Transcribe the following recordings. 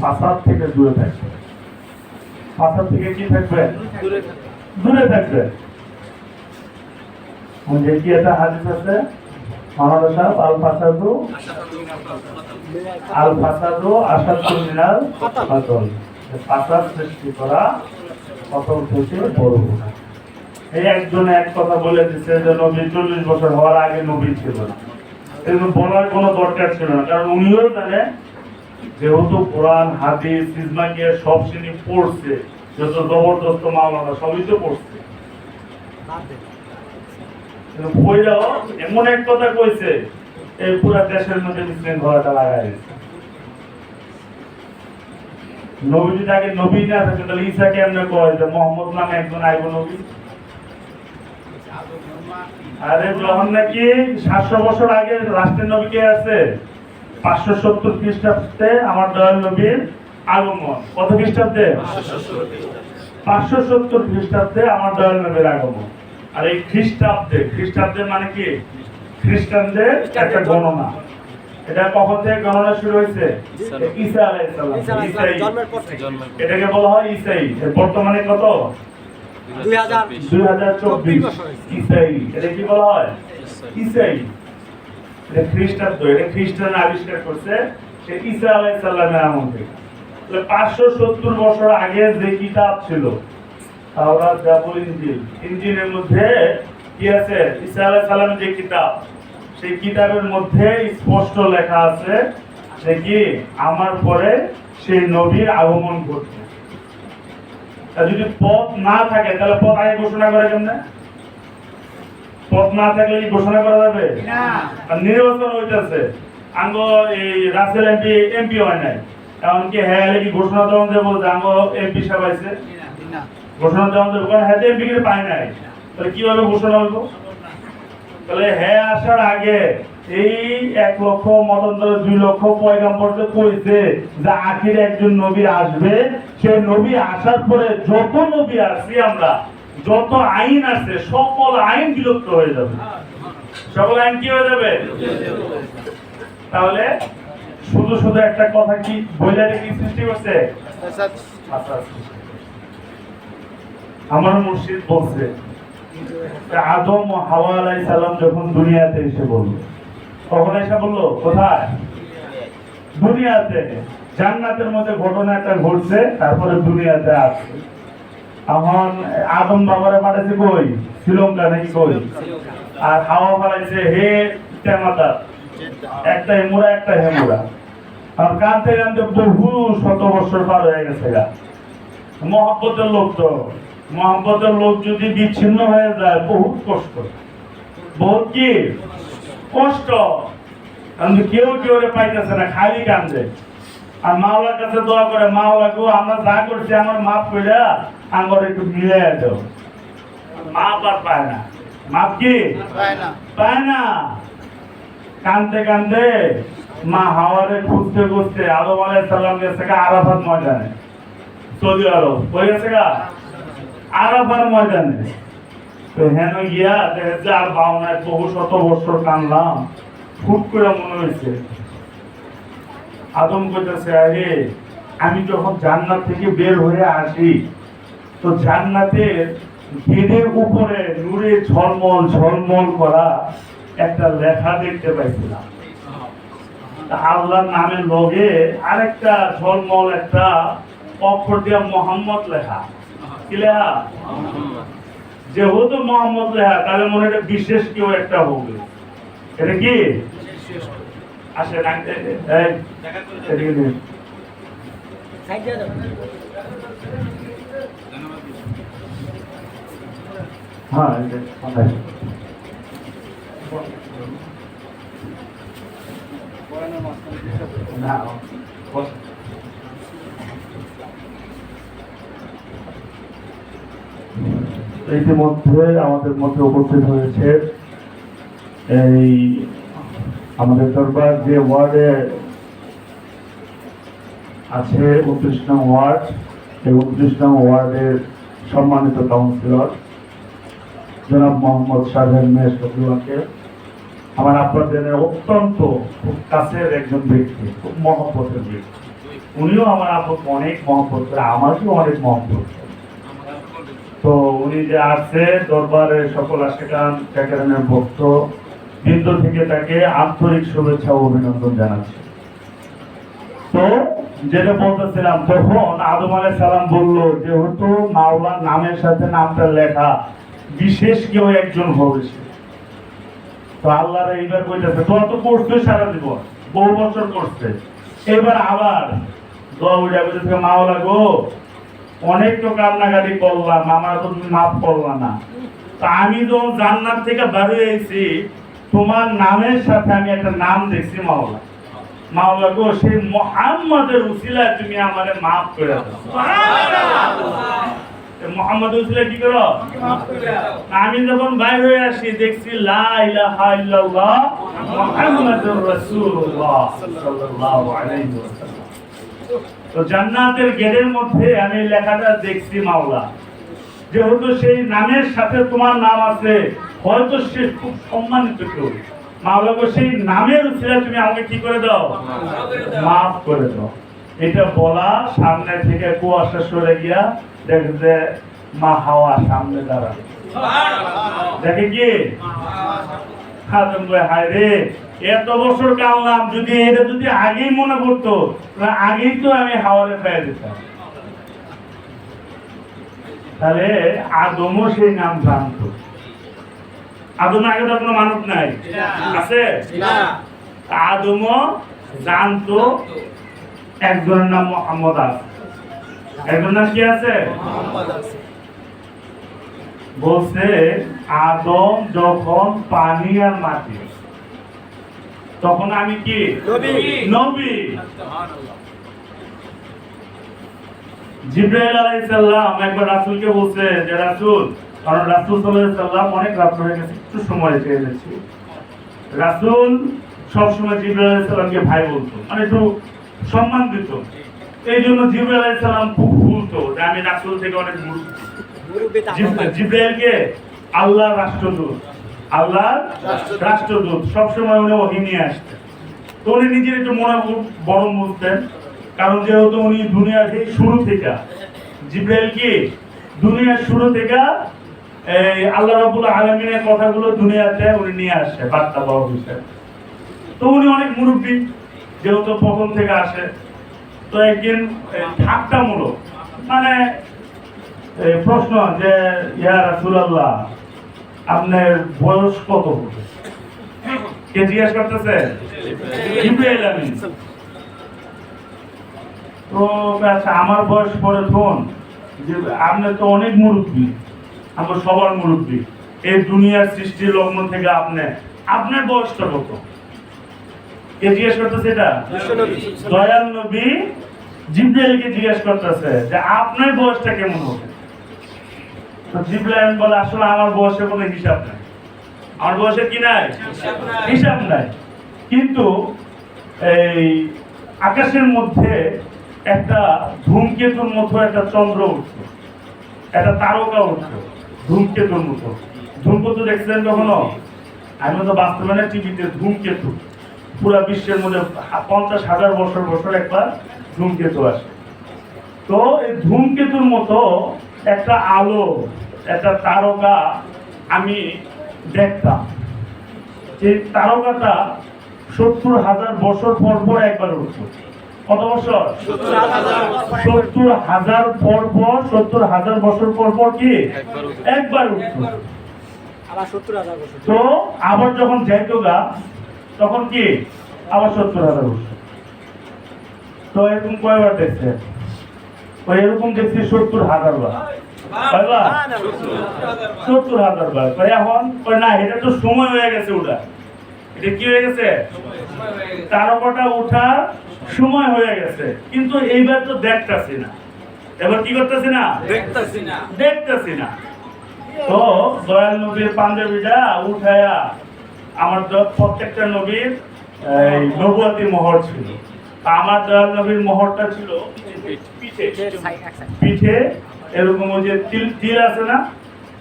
ফাসাদ থেকে দূরে থাকবে। ফাসাদ থেকে কি থাকবে? দূরে থাকবে। কি হাদিস আছে আল ফাসাদু আল ফাসাদু আসাদু মিনাল ফাসাদ সৃষ্টি করা থেকে বড়। এই একজন এক কথা বলে দিচ্ছে যে নবী চল্লিশ বছর হওয়ার আগে নবী ছিল না। বলার কোনো দরকার ছিল না, কারণ উনিও জানে যেহেতু কোরআন, হাদিস ইসমাকে সব শ্রেণি পড়ছে, যত জবরদস্ত মাওলানা সবই তো পড়ছে। এমন এক কথা কইছে এই পুরা দেশের মধ্যে বিশৃঙ্খলাটা লাগাই দিচ্ছে নবী যদি আগে নবী না থাকে তাহলে কয় যে মোহাম্মদ নামে একজন আইব নবী? আরে যখন নাকি সাতশো বছর আগে রাষ্ট্রের নবী কে আছে? পাঁচশো সত্তর খ্রিস্টাব্দে আমার দয়াল নবীর আগমন। কত খ্রিস্টাব্দে? পাঁচশো সত্তর খ্রিস্টাব্দে আমার দয়াল নবীর আগমন। আর এই খ্রিস্টাব্দে খ্রিস্টাব্দে মানে কি? খ্রিস্টানদের একটা গণনা। এটা কখন থেকে গণনা শুরু হয়েছে? ঈসা আলাইহিসসালাম ঈসাই এটাকে বলা হয় ঈসাই। বর্তমানে কত? দুই হাজার দুই হাজার চব্বিশ। ইসাই এটা কি বলা হয়? ইসাই এটা এটা খ্রিস্টান আবিষ্কার করছে, সে ঈসা আলাই সাল্লামের আমল থেকে পাঁচশো সত্তর বছর আগে যে কিতাব ছিল, তাওরাত জাবুল ইনজিল ইনজিলের মধ্যে কি আছে? ঈসা আলাই সাল্লামের যে কিতাব, সেই কিতাবের মধ্যে স্পষ্ট লেখা আছে যে কি? আমার পরে সেই নবীর আগমন আর যদি পথ না থাকে, তাহলে পথ আগে ঘোষণা করে কেমনে? পথ না থাকলে কি ঘোষণা করা যাবে? আর নির্বাচন হইতেছে। আঙ্গ এই রাসেল এমপি এমপি হয় নাই। এমনকি হ্যাঁ কি ঘোষণা দেওয়া যে আঙ্গ এমপি সাহেব ঘোষণা দেওয়া যাবে কারণ হ্যাঁ এমপি কে পায় নাই। তাহলে কীভাবে ঘোষণা হইব? তাহলে হ্যাঁ আসার আগে এই এক লক্ষ মতান্তর দুই লক্ষ পয়গাম্বরকে কইছে যে আখির একজন নবী আসবে। সেই নবী আসার পরে যত নবী আসছি আমরা যত আইন আছে সকল আইন বিলুপ্ত হয়ে যাবে। সকল আইন কি হয়ে যাবে? তাহলে শুধু শুধু একটা কথা কি বইলারে কি সৃষ্টি করছে। আমার মুর্শিদ বলছে আদম ও হাওয়া আলাইহিস সালাম যখন দুনিয়াতে এসে বলল তখন এসে বলল কোথায়? দুনিয়াতে। জান্নাতের মধ্যে ঘটনা একটা ঘটছে তারপরে দুনিয়াতে আসছে এখন আদম বাবারে পাঠাইছে কই? শ্রীলঙ্কা নাকি কই? আর হাওয়া পাঠাইছে হে তেমাতা একটা হেমুরা একটা হেমুরা আর কানতে কানতে বহু শত বছর পার হয়ে গেছে গা। মহব্বতের লোক তো, মহব্বতের লোক যদি বিচ্ছিন্ন হয়ে যায়, বহুত কষ্ট। বহুত কি? কষ্ট। কারণ কেউ কেউ পাইতেছে না, খালি কান্দে। আর মাওলার কাছে দোয়া করে, মাওলা গো, আমরা যা করছি, আমার মাফ করে আমার একটু মিলে দাও মাপ আর পায় না। মাপ কি? পায় না। কানতে কানতে মা হাওয়ারে খুঁজতে খুঁজতে আলো আলাই সাল্লাম গেছে গা আরাফাত ময়দানে। Saudi Arab. হয়ে গেছে গা? আরাফার ময়দানে। তো হেন গিয়া দেখে যে আর বাউনায় বহু শত বছর কানলাম। ফুট করে মনে হয়েছে আদম কইতেছে আরে আমি যখন জান্নাত থেকে বের হয়ে আসি তো জান্নাতের গেটের উপরে নূরে ঝলমল ঝলমল করা একটা লেখা দেখতে পাইছিলাম। আল্লাহর নামের লগে আরেকটা ঝলমল, একটা অক্ষর দিয়া মোহাম্মদ লেখা। কি লেখা যেহেতু মোহাম্মদ লেখা, তাহলে মনে এটা বিশেষ কেউ একটা হবে। এটা কি? আসে এদিকে দিন। সাইড দিয়ে দাও হ্যাঁ আমাদের মধ্যে উপস্থিত হয়েছে এই আমাদের দরবার যে ওয়ার্ডে আছে উনত্রিশ নং ওয়ার্ড। এই উনত্রিশ নং ওয়ার্ডের সম্মানিত কাউন্সিলর জনাব মোহাম্মদ শাহেদ মেশ রবিউলকে আমার আপনাদের অত্যন্ত খুব কাছের একজন ব্যক্তি, খুব মহব্বতের ব্যক্তি। উনিও আমার আপু অনেক মহব্বত করে আমাকেও অনেক মহব্বত তো উনি যে আছে দরবারে সকল আশেকান চ্যাকারানের ভক্ত, বৃন্দ থেকে তাকে আন্তরিক শুভেচ্ছা ও অভিনন্দন জানাচ্ছি। তো যেটা বলতেছিলাম, তখন আদম আলাই সালাম বলল, যেহেতু মাওলার নামের সাথে নামটা লেখা বিশেষ কেউ একজন হবে তো আল্লাহ এইবার কইতেছে, তোরা তো করছে সারা জীবন, বহু বছর করছে। এবার আবার দোয়া বলতেছে মাওলা গো, অনেক তো কান্নাকাটি করলাম, আমার তো তুমি মাফ করলা না। তা আমি যখন জান্নাত থেকে বেরিয়ে এসেছি তোমার নামের সাথে আমি একটা নাম দেখছি, মাওলা। মাওলা গো, সেই মোহাম্মদের উসিলায় তুমি আমারে মাফ করে দাও। মোহাম্মদ কি করো? আমি যখন বাইর হয়ে আসি দেখছি লা ইলাহা ইল্লাল্লাহ মুহাম্মাদুর রাসূলুল্লাহ সাল্লাল্লাহু আলাইহি ওয়াসাল্লাম। তো জান্নাতের গেটের মধ্যে আমি লেখাটা দেখছি মাওলা। যেহেতু সেই নামের সাথে তোমার নাম আছে হয়তো সে খুব সম্মানিত কেউ। মাওলা সেই নামের উচিলা তুমি আমাকে কি করে দাও। মাফ করে দাও। এটা বলা সামনে থেকে কুয়াশা সরে গিয়া দেখে যে মা হাওয়া সামনে দাঁড়া দেখে কি? খাদম হায় রে এত বছর কামলাম যদি এটা যদি আগেই মনে করতো আগেই তো আমি হাওয়ারে পেয়ে দিতাম। তাহলে আদমও সেই নাম জানতো। আদম আগে তো কোনো মানুষ নাই? আছে? আদমও জানতো একজনের নাম মোহাম্মদ আছে একজনের নাম কি আছে? বলছে আদম যখন পানি আর মাটি তখন আমি কি? নবী। জিব্রাইল একবার রাসূলকে বলছে যে রাসূল কারণ রাসূল সাল্লাম অনেক হয়ে গেছে একটু সময় চেয়ে যাচ্ছি রাসূল সবসময় জিব্রাইল আলাইহিস সালামকে ভাই বলতো। মানে একটু সম্মান দিত। এই জন্য জিব্রাইল আলাইহিস সালাম খুব ভুলতো যে আমি রাসূল থেকে অনেক জিব্রাইলকে আল্লাহর রাষ্ট্রদূত আল্লাহর রাষ্ট্রদূত। সবসময় উনি ওহি নিয়ে আসতেন। তো উনি নিজের একটু মনে বড় বুঝতেন কারণ যেহেতু উনি দুনিয়ার এই শুরু থেকে জিব্রাইল কি দুনিয়ার শুরু থেকে এই আল্লাহ রাবুল আলমিনের কথাগুলো দুনিয়াতে উনি নিয়ে আসছে বার্তা বড় হিসেবে। তো উনি অনেক মুরব্বী যেহেতু প্রথম থেকে আসে, তো একদিন ঠাট্টামূলক মানে প্রশ্ন যে, ইয়া রাসূলুল্লাহ, আপনার বয়স কত হবে? কে জিজ্ঞেস করতেছে? তো আচ্ছা আমার বয়স পরে ফোন যে, আপনি তো অনেক মুরব্বী, আমার সবার মুরব্বী, এই দুনিয়ার সৃষ্টি লগ্ন থেকে আপনি, আপনার বয়সটা কত? কে জিজ্ঞেস করতেছে এটা? দয়াল নবী জিব্রাইলকে জিজ্ঞেস করতেছে যে আপনার বয়সটা কেমন হবে? তো জিব্রাইল বলে আসলে আমার বয়সের কোনো হিসাব নাই। আমার বয়সের কি নাই। হিসাব নাই। কিন্তু এই আকাশের মধ্যে একটা ধূমকেতুর মতো একটা চন্দ্র উঠছে। একটা তারকা উঠছে ধূমকেতুর মতো। ধূমকেতু দেখছিলেন কখনো? আমি তো বাস্তবায়নের টিভিতে ধূমকেতু। পুরা বিশ্বের মধ্যে পঞ্চাশ হাজার বছর বছর একবার ধূমকেতু আসে। তো এই ধূমকেতুর মতো একটা আলো একটা তারকা আমি দেখতাম। যে তারকাটা সত্তর হাজার বছর পর পর একবার উঠতো কত বছর? সত্তর হাজার পর পর। সত্তর হাজার বছর পর পর কি? একবার উঠতো তো আবার যখন যাইতো গা তখন কি? আবার সত্তর হাজার বছর তো এরকম কয়বার দেখছে? তো এরকম দেখছি সত্তর হাজার বার। সত্তর হাজার বার। এখন না এটা তো সময় হয়ে গেছে ওটা এটা কি হয়ে গেছে? তারকাটা ওঠার সময় হয়ে গেছে। কিন্তু এইবার তো দেখতাছি না। এবার কি করতেছি না? দেখতাছি না। দেখতেছি না। তো দয়াল নবীর পাঞ্জাবিটা উঠায়া আমার দ- প্রত্যেকটা নবীর, এই, নবুয়াতি মোহর ছিল। আমার দয়াল নবীর মোহরটা ছিল পিঠে। এরকম ওই যে তিল তিল আছে না?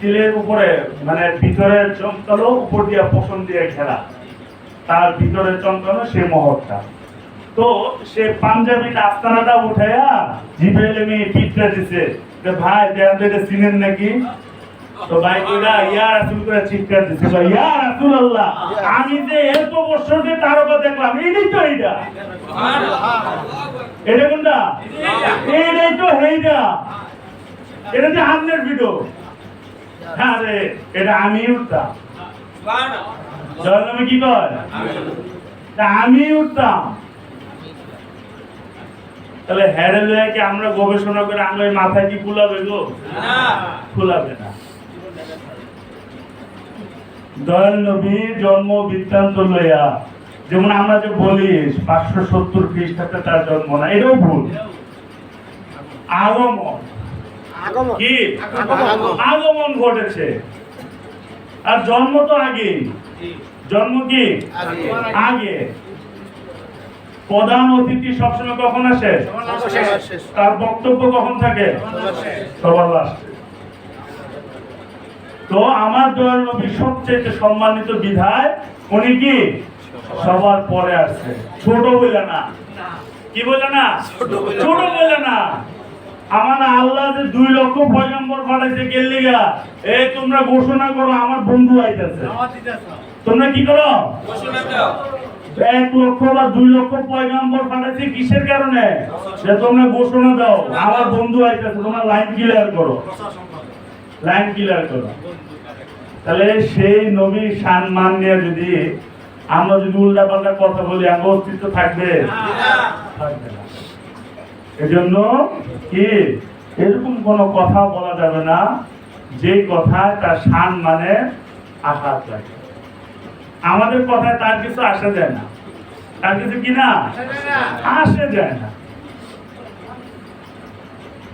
তিলের উপরে মানে ভিতরে চমকালো, উপর দিয়ে পশম দিয়ে ঘেরা। তার ভিতরে চমকানো সেই মোহরটা। তো সে পাঞ্জাবি আস্তানাটা জিব্রাইল মেয়ে পিঠটা দিছে ভাই দেন চিনেন নাকি? ভাই কইরা ইয়া রাসূল করে চিৎকার দিছে। ভাই ইয়া রাসূলুল্লাহ আমি যে এত বছর ধরে তারকা দেখলাম এইটাই তো এইটা এটা কোনটা? এইটাই তো হেইটা এটা যে আপনার ভিডিও হ্যাঁ রে এটা আমি উঠতাম। জয়নবী কি তা আমি উঠতাম। তাহলে হ্যারে লয়ে কি আমরা গবেষণা করে আমরা মাথায় কি ফুলাবে গো? ফুলাবে না। দয়াল নবীর জন্ম বৃত্তান্ত লইয়া যেমন আমরা যে বলি পাঁচশো সত্তর খ্রিস্টাব্দে তার জন্ম না এটাও ভুল। আগমন। কি। আগমন। ঘটেছে। আর জন্ম তো আগে জন্ম কি? আগে। প্রধান অতিথি সবসময় কখন আসে? তার বক্তব্য কখন থাকে? সবার লাস্টে তো আমার দয়াল নবী সবচেয়ে সম্মানিত বিধায় উনি কি? সবার পরে আসছে। ছোট বলে না। কি বলে না? ছোট বলে না। আমার আল্লাহ যে দুই লক্ষ পয়গম্বর পাঠাইছে গেলিগা এই তোমরা ঘোষণা করো আমার বন্ধু আইতেছে। তোমরা কি করো? এক লক্ষ বা দুই লক্ষ পয়গাম্বর পাঠাইছে কিসের কারণে? যে তোমরা ঘোষণা দাও আমার বন্ধু আইতেছে তোমরা লাইন ক্লিয়ার করো। লাইন ক্লিয়ার করো। তাহলে সেই নবীর সম্মান নিয়ে যদি আমরা যদি উল্টা পাল্টা কথা বলি আমার অস্তিত্ব থাকবে? এজন্য কি? এরকম কোনো কথা বলা যাবে না যে কথায় তার সান মানে আঘাত লাগে আমাদের কথায় তার কিছু আসে যায় না। তার কিছু কি না। আসে যায় না।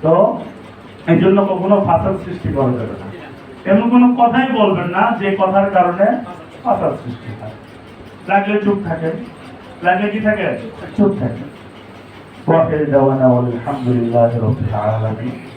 তো এই জন্য কখনো ফাসাদ সৃষ্টি করা যাবে না। এমন কোনো কথাই বলবেন না যে কথার কারণে ফাসাদ সৃষ্টি হয়। লাগলে চুপ থাকে লাগলে কি থাকে চুপ থাকে ওয়াকিল দেওয়ানা আলহামদুলিল্লাহ রবিল আলামিন।